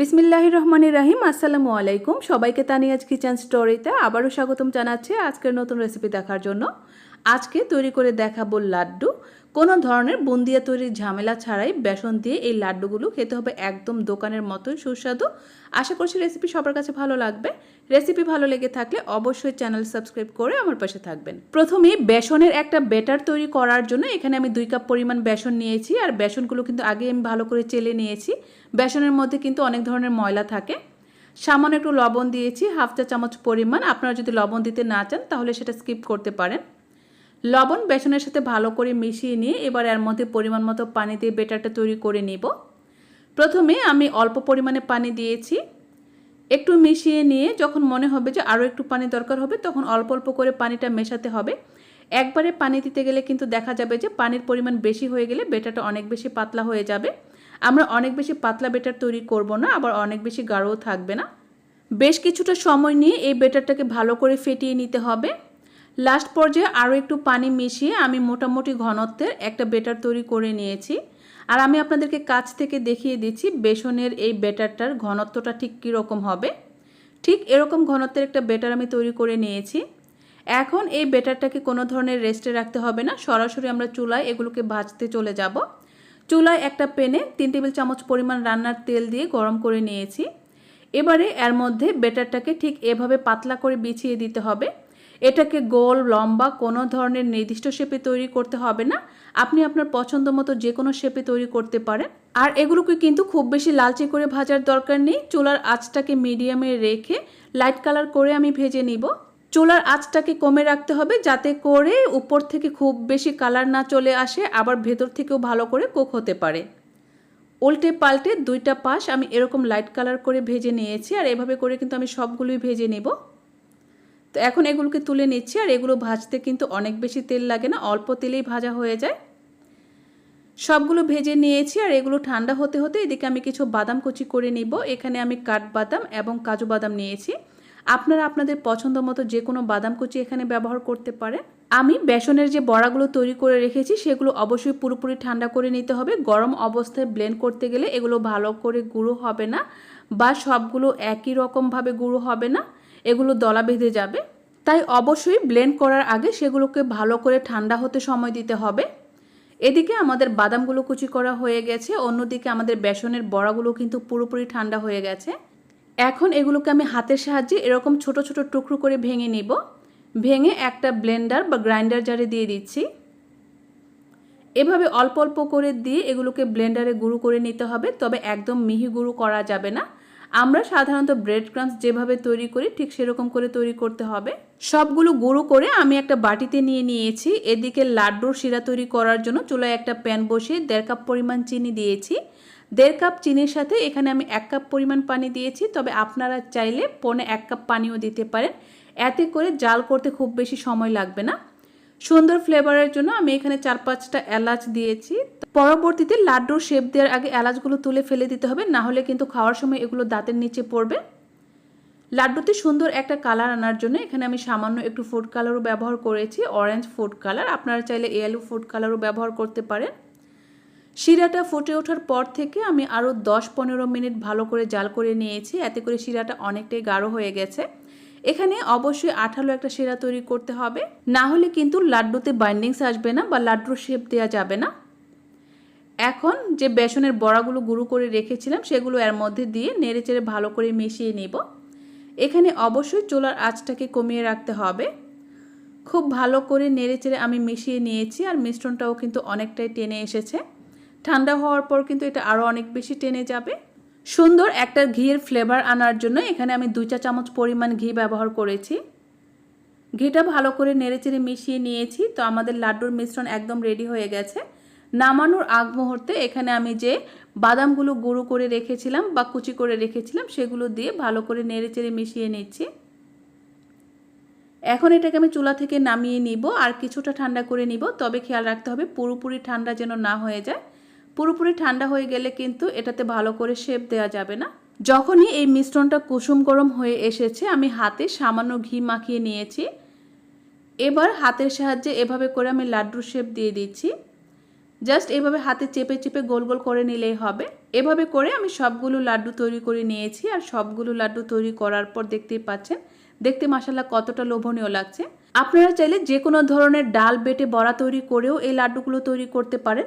বিসমিল্লাহির রহমানির রাহিম, আসসালামু আলাইকুম। সবাইকে তানিয়াজ কিচেন স্টোরিতে আবারও স্বাগতম জানাচ্ছি আজকের নতুন রেসিপি দেখার জন্য। আজকে তৈরি করে দেখাবো লাড্ডু। কোনো ধরনের বুন্দিয়া তৈরির ঝামেলা ছাড়াই বেসন দিয়ে এই লাড্ডুগুলো খেতে হবে একদম দোকানের মতোই সুস্বাদু। আশা করছি রেসিপি সবার কাছে ভালো লাগবে। রেসিপি ভালো লেগে থাকলে অবশ্যই চ্যানেল সাবস্ক্রাইব করে আমার পাশে থাকবেন। প্রথমে বেসনের একটা বেটার তৈরি করার জন্য এখানে আমি দুই কাপ পরিমাণ বেসন নিয়েছি আর বেসনগুলো কিন্তু আগে আমি ভালো করে চেলে নিয়েছি। বেসনের মধ্যে কিন্তু অনেক ধরনের ময়লা থাকে। সামান্য একটু লবণ দিয়েছি, হাফ চা চামচ পরিমাণ। আপনারা যদি লবণ দিতে না চান তাহলে সেটা স্কিপ করতে পারেন। লবণ বেসনের সাথে ভালো করে মিশিয়ে নিয়ে এবার এর মধ্যে পরিমাণ মতো পানি দিয়ে বেটারটা তৈরি করে নিব। প্রথমে আমি অল্প পরিমাণে পানি দিয়েছি। একটু মিশিয়ে নিয়ে যখন মনে হবে যে আরও একটু পানি দরকার হবে, তখন অল্প অল্প করে পানিটা মেশাতে হবে। একবারে পানি দিতে গেলে কিন্তু দেখা যাবে যে পানির পরিমাণ বেশি হয়ে গেলে বেটারটা অনেক বেশি পাতলা হয়ে যাবে। আমরা অনেক বেশি পাতলা বেটার তৈরি করব না, আবার অনেক বেশি গাঢ়ও থাকবে না। বেশ কিছুটা সময় নিয়ে এই বেটারটাকে ভালো করে ফেটিয়ে নিতে হবে। লাস্ট পর্যায়ে আরও একটু পানি মিশিয়ে আমি মোটামুটি ঘনত্বের একটা বেটার তৈরি করে নিয়েছি। আর আমি আপনাদেরকে কাছ থেকে দেখিয়ে দিচ্ছি বেসনের এই ব্যাটারটার ঘনত্বটা ঠিক কীরকম হবে। ঠিক এরকম ঘনত্বের একটা বেটার আমি তৈরি করে নিয়েছি। এখন এই বেটারটাকে কোনো ধরনের রেস্টে রাখতে হবে না। সরাসরি আমরা চুলায় এগুলোকে ভাজতে চলে যাব। চুলায় একটা পেনে তিন টেবিল চামচ পরিমাণ রান্নার তেল দিয়ে গরম করে নিয়েছি। এবারে এর মধ্যে বেটারটাকে ঠিক এভাবে পাতলা করে বিছিয়ে দিতে হবে। এটাকে গোল, লম্বা, কোনো ধরনের নির্দিষ্ট শেপে তৈরি করতে হবে না। আপনি আপনার পছন্দ মতো যে কোনো শেপে তৈরি করতে পারেন। আর এগুলোকে কিন্তু খুব বেশি লালচে করে ভাজার দরকার নেই। চুলার আঁচটাকে মিডিয়ামে রেখে লাইট কালার করে আমি ভেজে নিব। চুলার আঁচটাকে কমে রাখতে হবে যাতে করে উপর থেকে খুব বেশি কালার না চলে আসে, আবার ভেতর থেকেও ভালো করে কুক হতে পারে। উল্টে পাল্টে দুইটা পাশ আমি এরকম লাইট কালার করে ভেজে নিয়েছি। আর এভাবে করে কিন্তু আমি সবগুলোই ভেজে নেব। তো এখন এগুলোকে তুলে নিচ্ছি, আর এগুলো ভাজতে কিন্তু অনেক বেশি তেল লাগে না, অল্প তেলেই ভাজা হয়ে যায়। সবগুলো ভেজে নিয়েছি, আর এগুলো ঠান্ডা হতে হতে এদিকে আমি কিছু বাদাম কুচি করে নিব। এখানে আমি কাঠবাদাম এবং কাজু বাদাম নিয়েছি। আপনারা আপনাদের পছন্দ মতো যে কোনো বাদাম কুচি এখানে ব্যবহার করতে পারেন। আমি বেসনের যে বড়াগুলো তৈরি করে রেখেছি, সেগুলো অবশ্যই পুরোপুরি ঠান্ডা করে নিতে হবে। গরম অবস্থায় ব্লেন্ড করতে গেলে এগুলো ভালো করে গুঁড়ো হবে না, বা সবগুলো একই রকমভাবে গুঁড়ো হবে না, এগুলো দলা বেঁধে যাবে। তাই অবশ্যই ব্লেন্ড করার আগে সেগুলোকে ভালো করে ঠান্ডা হতে সময় দিতে হবে। এদিকে আমাদের বাদামগুলো কুচি করা হয়ে গেছে, অন্যদিকে আমাদের বেসনের বড়াগুলো কিন্তু পুরোপুরি ঠান্ডা হয়ে গেছে। এখন এগুলোকে আমি হাতের সাহায্যে এরকম ছোট ছোট টুকরো করে ভেঙে নিব। ভেঙে একটা ব্লেন্ডার বা গ্রাইন্ডার জারে দিয়ে দিচ্ছি। এভাবে অল্প অল্প করে দিয়ে এগুলোকে ব্লেন্ডারে গুঁড়ো করে নিতে হবে, তবে একদম মিহি গুঁড়ো করা যাবে না। আমরা সাধারণত ব্রেড ক্রামস যেভাবে তৈরি করি, ঠিক সেরকম করে তৈরি করতে হবে। সবগুলো গুঁড়ো করে আমি একটা বাটিতে নিয়ে নিয়েছি। এদিকে লাড্ডুর শিরা তৈরি করার জন্য চুলায় একটা প্যান বসিয়ে দেড় কাপ পরিমাণ চিনি দিয়েছি। দেড় কাপ চিনির সাথে এখানে আমি এক কাপ পরিমাণ পানি দিয়েছি। তবে আপনারা চাইলে পনে এক কাপ পানিও দিতে পারেন। এতে করে জাল করতে খুব বেশি সময় লাগবে না। সুন্দর ফ্লেভারের জন্য আমি এখানে চার পাঁচটা এলাচ দিয়েছি। পরবর্তীতে লাড্ডুর শেপ দেওয়ার আগে এলাচগুলো তুলে ফেলে দিতে হবে, না হলে কিন্তু খাওয়ার সময় এগুলো দাঁতের নিচে পড়বে। লাড্ডুতে সুন্দর একটা কালার আনার জন্য এখানে আমি সামান্য একটু ফুড কালারও ব্যবহার করেছি অরেঞ্জ ফুড কালার আপনারা চাইলে এয়ালু ফুড কালারও ব্যবহার করতে পারেন। শিরাটা ফুটে ওঠার পর থেকে আমি আরও দশ পনেরো মিনিট ভালো করে জাল করে নিয়েছি, এতে করে শিরাটা অনেকটাই গাঢ় হয়ে গেছে। এখানে অবশ্যই আঠালো একটা সেরা তৈরি করতে হবে। না হলে কিন্তু লাড্ডুতে বাইন্ডিংস আসবে না বা লাড্ডুর শেপ দেওয়া যাবে না। এখন যে বেসনের বড়াগুলো গুঁড়ো করে রেখেছিলাম, সেগুলো এর মধ্যে দিয়ে নেড়ে চেড়ে ভালো করে মিশিয়ে নেব। এখানে অবশ্যই চুলার আঁচটাকে কমিয়ে রাখতে হবে। খুব ভালো করে নেড়ে চেড়ে আমি মিশিয়ে নিয়েছি আর মিশ্রণটাও কিন্তু অনেকটাই টেনে এসেছে। ঠান্ডা হওয়ার পর কিন্তু এটা আরও অনেক বেশি টেনে যাবে। সুন্দর একটা ঘিয়ের ফ্লেভার আনার জন্য এখানে আমি দুই চা চামচ পরিমাণ ঘি ব্যবহার করেছি। ঘিটা ভালো করে নেড়েচেড়ে মিশিয়ে নিয়েছি, তো আমাদের লাড্ডুর মিশ্রণ একদম রেডি হয়ে গেছে। নামানোর আগ মুহূর্তে এখানে আমি যে বাদামগুলো গুঁড়ো করে রেখেছিলাম বা কুচি করে রেখেছিলাম, সেগুলো দিয়ে ভালো করে নেড়েচেড়ে মিশিয়ে নিচ্ছি। এখন এটাকে আমি চুলা থেকে নামিয়ে নিব, আর কিছুটা ঠান্ডা করে নিব, তবে খেয়াল রাখতে হবে পুরোপুরি ঠান্ডা যেন না হয়ে যায়। পুরোপুরি ঠান্ডা হয়ে গেলে কিন্তু এটাতে ভালো করে শেপ দেওয়া যাবে না। যখনই এই মিশ্রণটা কুসুম গরম হয়ে এসেছে, আমি হাতে সামান্য ঘি মাখিয়ে নিয়েছি। এবার হাতের সাহায্যে এভাবে করে আমি লাড্ডুর শেপ দিয়ে দিচ্ছি। জাস্ট এভাবে হাতে চেপে চেপে গোল গোল করে নিলেই হবে। এভাবে করে আমি সবগুলো লাড্ডু তৈরি করে নিয়েছি আর সবগুলো লাড্ডু তৈরি করার পর দেখতেই পাচ্ছেন, দেখতে মাসাল্লাহ কতটা লোভনীয় লাগছে। আপনারা চাইলে যে কোনো ধরনের ডাল বেটে বড়া তৈরি করেও এই লাড্ডুগুলো তৈরি করতে পারেন।